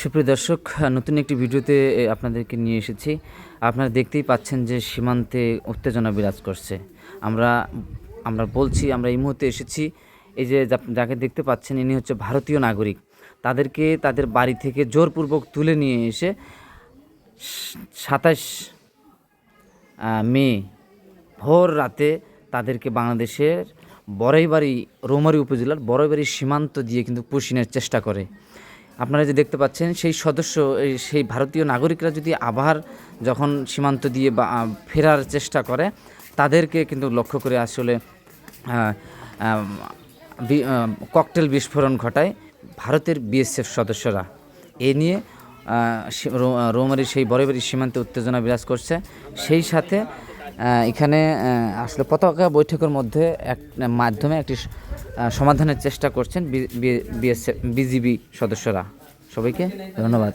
সুপ্রিয় দর্শক, নতুন একটি ভিডিওতে আপনাদেরকে নিয়ে এসেছি। আপনারা দেখতেই পাচ্ছেন যে সীমান্তে উত্তেজনা বিরাজ করছে। আমরা আমরা বলছি, আমরা এই মুহূর্তে এসেছি, এই যে যাকে দেখতে পাচ্ছেন, ইনি হচ্ছে ভারতীয় নাগরিক। তাদেরকে তাদের বাড়ি থেকে জোরপূর্বক তুলে নিয়ে এসে সাতাশ মে, ভোর রাতে তাদেরকে বাংলাদেশের বড়াইবাড়ি, রৌমারী উপজেলার বড়াইবাড়ি সীমান্ত দিয়ে কিন্তু পুষিনের চেষ্টা করে। আপনারা যে দেখতে পাচ্ছেন, সেই সদস্য সেই ভারতীয় নাগরিকরা যদি আবার যখন সীমান্ত দিয়ে বা ফেরার চেষ্টা করে, তাদেরকে কিন্তু লক্ষ্য করে আসলে ককটেল বিস্ফোরণ ঘটায় ভারতের বিএসএফ সদস্যরা। এ নিয়ে রৌমারীর সেই বড়বাড়ির সীমান্তে উত্তেজনা বিরাজ করছে। সেই সাথে এখানে আসলে পতাকা বৈঠকের মধ্যে এক, মাধ্যমে একটি সমাধানের চেষ্টা করছেন বিএসএফ বিজিবি সদস্যরা। সবাইকে ধন্যবাদ।